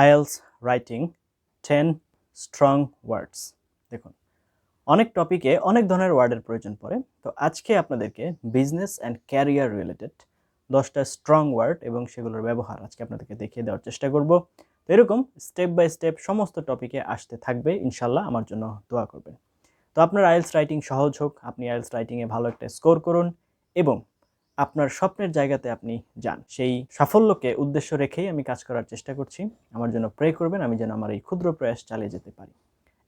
IELTS writing ten strong words. দেখুন, অনেক টপিকে অনেক ধরনের ওয়ার্ডের প্রয়োজন পড়ে। তো আজকে আপনাদেরকে বিজনেস অ্যান্ড ক্যারিয়ার রিলেটেড দশটা স্ট্রং ওয়ার্ড এবং সেগুলোর ব্যবহার আজকে আপনাদেরকে দেখিয়ে দেওয়ার চেষ্টা করব। তো এরকম স্টেপ বাই স্টেপ সমস্ত টপিকে আসতে থাকবে ইনশাল্লাহ আমার জন্য দোয়া করবেন। তো আপনার আইএলস রাইটিং সহজ হোক, আপনি আইএলস রাইটিংয়ে ভালো একটা স্কোর করুন এবং আপনার স্বপ্নের জায়গাতে আপনি যান। সেই সাফল্যকে উদ্দেশ্য রেখেই আমি কাজ করার চেষ্টা করছি। আমার জন্য প্রে করবেন, আমি যেন আমার এই ক্ষুদ্র প্রয়াস চালিয়ে যেতে পারি।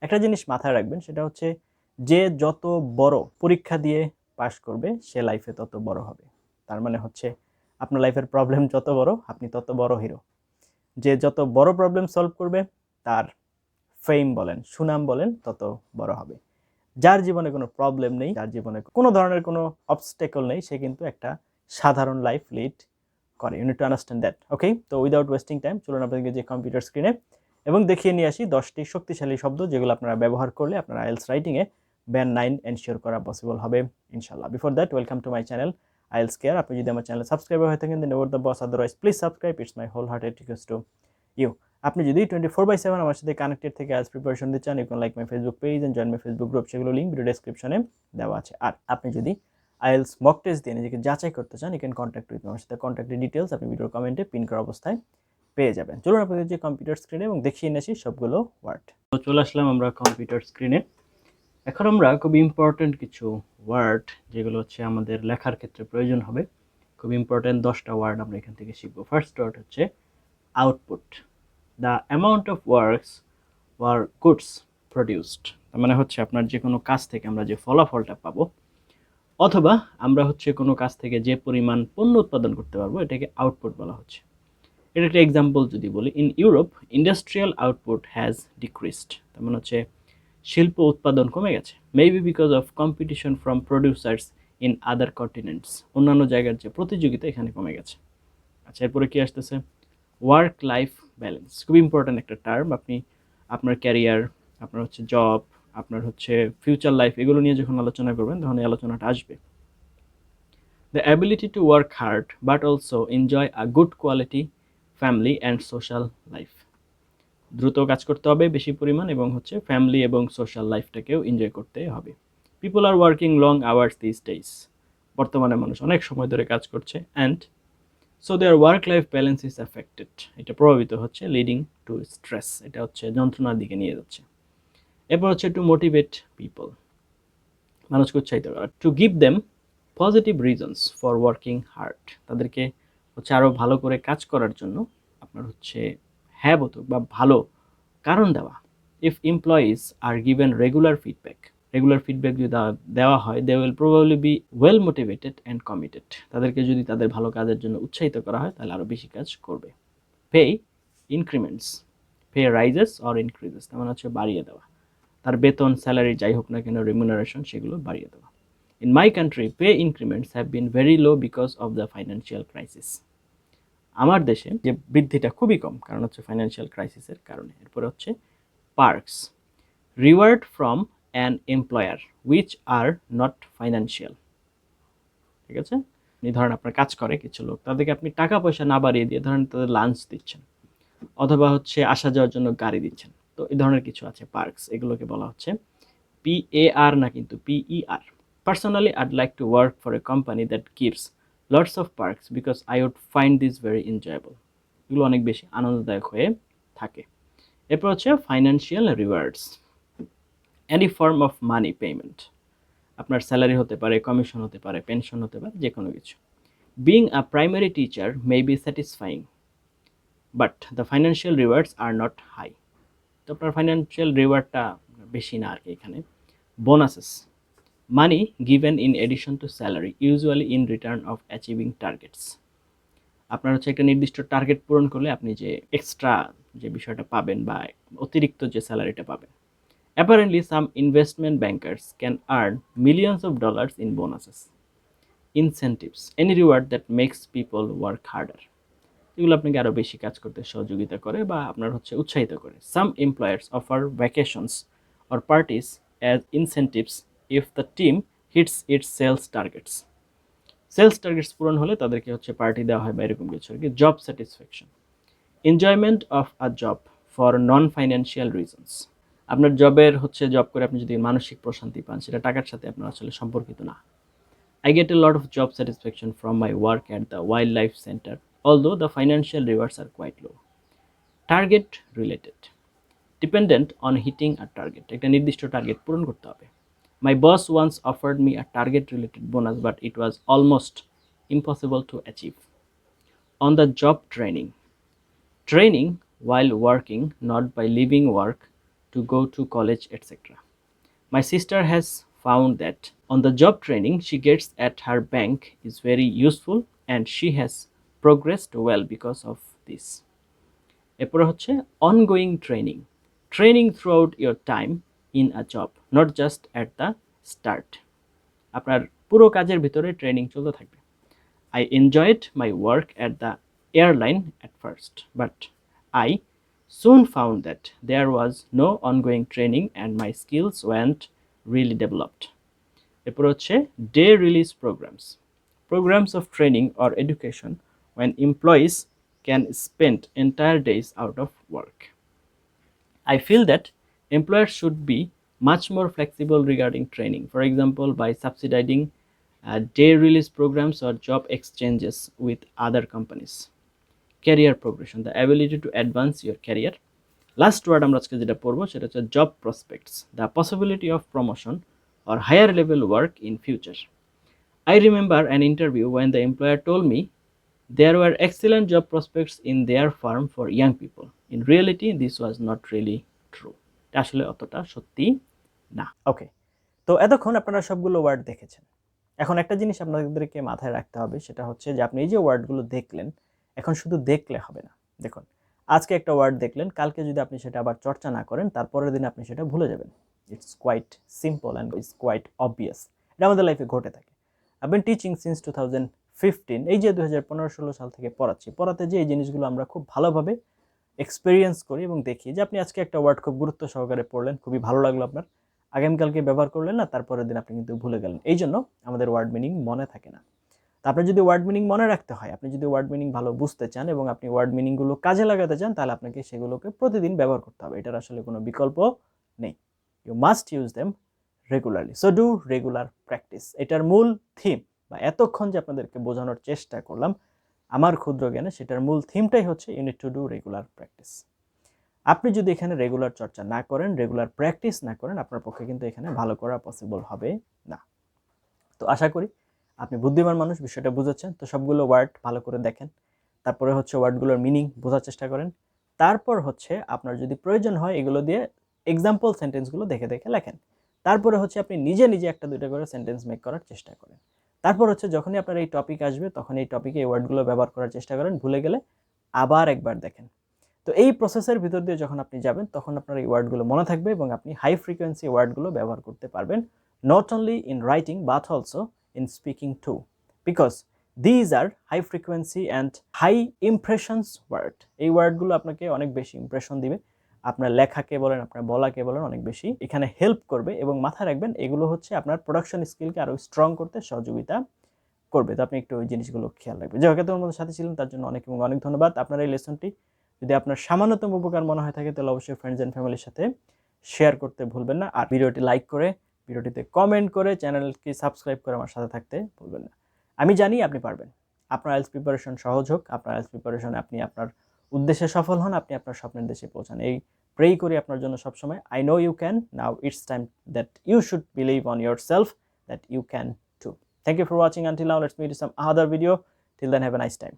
একটা জিনিস মাথায় রাখবেন, সেটা হচ্ছে যে যত বড় পরীক্ষা দিয়ে পাশ করবে, সে লাইফে তত বড় হবে। তার মানে হচ্ছে আপনার লাইফের প্রবলেম যত বড়, আপনি তত বড় হিরো যে যত বড় প্রবলেম সলভ করবে, তার ফেম বলেন, সুনাম বলেন, তত বড় হবে। যার জীবনে কোনো প্রবলেম নেই, যার জীবনে কোনো ধরনের কোনো অবস্টেকল নেই, সে কিন্তু একটা সাধারণ লাইফ লিড করে। You need to understand that okay তো উইদাউট ওয়েস্টিং টাইম চলুন আপনাদেরকে যে কম্পিউটার স্ক্রিনে এবং দেখিয়ে নিয়ে আসি দশটি শক্তিশালী শব্দ যেগুলো আপনারা ব্যবহার করলে আপনার আইএলস রাইটিংয়ে ব্যান নাইন এনশিওর করা পসিবল হবে ইনশাল্লাহ before that welcome to my channel IELTS care আপনি যদি আমার চ্যানেল সাবস্ক্রাইবার হয়ে থাকেন then over the boss otherwise please subscribe it's my whole hearted request to you আপনি যদি টোয়েন্টি ফোর বাই সেভেন আমার সাথে কানেক্টেড থেকে আজ প্রিপারেশন দিতে চান you can like my Facebook page and join my Facebook group সেগুলো link video ডেসক্রিপশনে দেওয়া আছে। আর আপনি যদি আইএলস মক টেস্ট দিয়ে নিজেকে যাচাই করতে চান ইউ ক্যান কন্ট্যাক্ট উইথ আমার সাথে কন্ট্যাক্টের ডিটেলস আপনি ভিডিওর কমেন্টে পিন করা অবস্থায় পেয়ে যাবেন। চলুন আপনাদের যে কম্পিউটার স্ক্রিনে এবং দেখিয়ে নিয়ে আসি সবগুলো ওয়ার্ড তো চলে আসলাম আমরা কম্পিউটার স্ক্রিনে এখন আমরা খুব ইম্পর্ট্যান্ট কিছু ওয়ার্ড যেগুলো হচ্ছে আমাদের লেখার ক্ষেত্রে প্রয়োজন হবে। খুব ইম্পর্ট্যান্ট দশটা ওয়ার্ড আমরা এখান থেকে শিখব। ফার্স্ট ওয়ার্ড হচ্ছে output the amount of works or goods produced তার মানে হচ্ছে আপনার যে কোনো কাজ থেকে আমরা যে ফলাফলটা পাবো অথবা আমরা হচ্ছে কোনো কাজ থেকে যে পরিমাণ পণ্য উৎপাদন করতে পারব, এটাকে আউটপুট বলা হচ্ছে। এটা একটা এক্সাম্পল যদি বলি in Europe industrial output has decreased তার মানে হচ্ছে শিল্প উৎপাদন কমে গেছে। Maybe because of competition from producers in other continents অন্যান্য জায়গার যে প্রতিযোগিতা এখানে কমে গেছে। আচ্ছা এরপরে কি আসতেছে? ওয়ার্ক লাইফ ব্যালেন্স খুব ইম্পর্ট্যান্ট একটা টার্ম আপনি আপনার ক্যারিয়ার আপনার হচ্ছে জব আপনার হচ্ছে ফিউচার লাইফ এগুলো নিয়ে যখন আলোচনা করবেন, তখন এই আলোচনাটা আসবে। The ability to work hard but also enjoy a good quality family and social life দ্রুত কাজ করতে হবে বেশি পরিমাণ এবং হচ্ছে ফ্যামিলি এবং সোশ্যাল লাইফটাকেও এনজয় করতে হবে। People are working long hours this days বর্তমানে মানুষ অনেক সময় ধরে কাজ করছে and so their work life balance is affected এটা প্রভাবিত হচ্ছে লিডিং টু স্ট্রেস এটা হচ্ছে যন্ত্রণার দিকে নিয়ে যাচ্ছে। এরপর হচ্ছে টু মোটিভেট পিপল মানুষকে উৎসাহিত করা। To give them positive reasons for working hard তাদেরকে হচ্ছে আরও ভালো করে কাজ করার জন্য আপনার হচ্ছে হ্যাঁ বা ভালো কারণ দেওয়া। If employees are given regular feedback regular feedback যদি দেওয়া- হয় they will probably be well motivated and committed তাদেরকে যদি তাদের ভালো কাজের জন্য উৎসাহিত করা হয়, তাহলে আরও বেশি কাজ করবে। Pay increments pay rises or increases তেমন হচ্ছে বাড়িয়ে দেওয়া। তার বেতন স্যালারি যাই হোক না কেন রেমুনারেশন সেগুলো বাড়িয়ে দেওয়া। In my country pay increments have been very low because of the financial crisis আমার দেশে যে বৃদ্ধিটা খুবই কম, কারণ হচ্ছে ফাইন্যান্সিয়াল ক্রাইসিসের কারণে। এরপরে হচ্ছে perks reward from an employer which are not financial ঠিক আছে? এই ধরেন আপনার কাজ করে কিছু লোক, তাদেরকে আপনি টাকা পয়সা না বাড়িয়ে দিয়ে ধরেন তাদের লাঞ্চ দিচ্ছেন, অথবা হচ্ছে আসা যাওয়ার জন্য গাড়ি দিচ্ছেন। তো এই ধরনের কিছু আছে পার্কস এগুলোকে বলা হচ্ছে। পি এ আর না কিন্তু পিই আর personally I'd like to work for a company that gives lots of perks because I would find this very enjoyable এগুলো অনেক বেশি আনন্দদায়ক হয়ে থাকে। এরপর হচ্ছে financial rewards any form of money payment আপনার স্যালারি হতে পারে কমিশন হতে পারে পেনশন হতে পারে যে কোনো কিছু। Being a primary teacher may be satisfying but the financial rewards are not high তো আপনার ফাইন্যান্সিয়াল রিওয়ার্ডটা বেশি না আর কি এখানে। Bonuses money given in addition to salary usually in return of achieving targets আপনার হচ্ছে একটা নির্দিষ্ট টার্গেট পূরণ করলে আপনি যে এক্সট্রা যে বিষয়টা পাবেন বা অতিরিক্ত যে স্যালারিটা পাবেন। Apparently some investment bankers can earn millions of dollars in bonuses incentives any reward that makes people work harder এগুলো আপনাকে আরও বেশি কাজ করতে সহযোগিতা করে বা আপনার হচ্ছে উৎসাহিত করে। Some employers offer vacations or parties as incentives if the team hits its sales targets sales targets পূরণ হলে তাদেরকে হচ্ছে পার্টি দেওয়া হয় বা এরকম কিছু আর কি। Job satisfaction enjoyment of a job for non financial reasons আপনার জবের হচ্ছে জব করে আপনি যদি মানসিক প্রশান্তি পান সেটা টাকার সাথে আপনার আসলে সম্পর্কিত না। I get a of job satisfaction from my work work the wild life Center, although the financial rewards are quite low. Target related. Dependent on hitting a target. একটা নির্দিষ্ট টার্গেট পূরণ করতে হবে My boss once offered me a target related bonus, but it was almost impossible to achieve. On the job training. Training while working, not by leaving work to go to college, etc. My sister has found that on the job training she gets at her bank is very useful and she has progressed well because of this এরপরে হচ্ছে ongoing training training throughout your time in a job not just at the start আপনার পুরো কাজের ভিতরে training চলতে থাকবে। I enjoyed my work at the airline at first but I soon found that there was no ongoing training and my skills weren't really developed এরপর হচ্ছে day release programmes programmes of training or education when employees can spend entire days out of work. I feel that employers should be much more flexible regarding training, for example, by subsidizing uh, day release programs or job exchanges with other companies. Career progression, the ability to advance your career. Last word আমরা আজকে যেটা পড়বো সেটা হচ্ছে job prospects the possibility of promotion or higher level work in future I remember an interview when the employer told me there were excellent job prospects in their firm for young people. In reality, this was not really true. আসলে অতটা সত্যি না। ওকে তো এতক্ষণ আপনারা সবগুলো word দেখেছেন। এখন একটা জিনিস আপনাদেরকে মাথায় রাখতে হবে সেটা হচ্ছে যে আপনি এই যে ওয়ার্ডগুলো দেখলেন এখন শুধু দেখলে হবে না। দেখুন আজকে একটা ওয়ার্ড দেখলেন কালকে যদি আপনি সেটা আবার চর্চা না করেন তারপরের দিন আপনি সেটা ভুলে যাবেন। It's quite simple and it's quite obvious এটা আমাদের লাইফে ঘটে থাকে। I've been teaching since two thousand fifteen এই যে দু হাজার পনেরো ষোলো সাল থেকে পড়াচ্ছি, পড়াতে যে এই জিনিসগুলো আমরা খুব ভালোভাবে এক্সপিরিয়েন্স করি এবং দেখি যে আপনি আজকে একটা ওয়ার্ড খুব গুরুত্ব সহকারে পড়লেন, খুবই ভালো লাগল আপনার। আগামীকালকে ব্যবহার করলেন না, তারপরের দিন আপনি কিন্তু ভুলে গেলেন। এই জন্য আমাদের ওয়ার্ড মিনিং মনে থাকে না। তা আপনার যদি ওয়ার্ড মিনিং মনে রাখতে হয়, আপনি যদি ওয়ার্ড মিনিং ভালো বুঝতে চান এবং আপনি ওয়ার্ড মিনিংগুলো কাজে লাগাতে চান, তাহলে আপনাকে সেগুলোকে প্রতিদিন ব্যবহার করতে হবে। এটার আসলে কোনো বিকল্প নেই। You must use them regularly so do regular practice এটার মূল থিম বা এতক্ষণ যে আপনাদেরকে বোঝানোর চেষ্টা করলাম, আমার ক্ষুদ্র জ্ঞানে সেটার মূল থিমটাই হচ্ছে you need to do regular practice আপনি যদি এখানে রেগুলার চর্চা না করেন রেগুলার প্র্যাকটিস না করেন, আপনার পক্ষে কিন্তু এখানে ভালো করা পসিবল হবে না। তো আশা করি আপনি বুদ্ধিমান মানুষ, বিষয়টা বুঝেছেন। তো সবগুলো ওয়ার্ড ভালো করে দেখেন। তারপরে হচ্ছে ওয়ার্ডগুলোর মিনিং বোঝার চেষ্টা করেন। তারপর হচ্ছে আপনার যদি প্রয়োজন হয়, এগুলো দিয়ে এক্সাম্পল সেন্টেন্সগুলো দেখে দেখে লেখেন। তারপরে হচ্ছে আপনি নিজে নিজে একটা দুইটা করে সেন্টেন্স মেক করার চেষ্টা করেন। তারপর হচ্ছে যখনই আপনার এই টপিক আসবে, তখন এই টপিকে এই ওয়ার্ডগুলো ব্যবহার করার চেষ্টা করেন, ভুলে গেলে আবার একবার দেখেন। তো এই প্রসেসের ভিতর দিয়ে যখন আপনি যাবেন, তখন আপনার এই ওয়ার্ডগুলো মনে থাকবে এবং আপনি হাই ফ্রিকোয়েন্সি ওয়ার্ডগুলো ব্যবহার করতে পারবেন not only in writing but also in speaking to because these are high frequency and high impressions word এই ওয়ার্ডগুলো আপনাকে অনেক বেশি ইমপ্রেশন দিবে। আপনার লেখাকে বলেন, আপনার বলাকে বলেন অনেক বেশি এখানে হেল্প করবে এবং মাথায় রাখবেন এগুলো হচ্ছে আপনার প্রোডাকশন স্কিলকে আরও স্ট্রং করতে সহযোগিতা করবে। তো আপনি একটু ওই জিনিসগুলো খেয়াল রাখবেন। যে হয়তো তোমাদের সাথে ছিলেন, তার জন্য অনেক এবং অনেক ধন্যবাদ। আপনার এই লেসনটি যদি আপনার সামান্যতম উপকার মনে হয় থাকে, তাহলে অবশ্যই ফ্রেন্ডস অ্যান্ড ফ্যামিলির সাথে শেয়ার করতে ভুলবেন না। আর ভিডিওটি লাইক করে, ভিডিওটিতে কমেন্ট করে চ্যানেলকে সাবস্ক্রাইব করে আমার সাথে থাকতে ভুলবেন না। আমি জানি আপনি পারবেন। আপনার আইএলস প্রিপারেশন সহজ হোক, আপনার আইএলস প্রিপারেশন আপনি আপনার উদ্দেশ্যে সফল হন, আপনি আপনার স্বপ্নের দেশে পৌঁছান। এই প্রে করি আপনার জন্য সবসময়। I know you can now it's time that you should believe on your self that you can to thank you for watching until now let's meet some other video till then have a nice time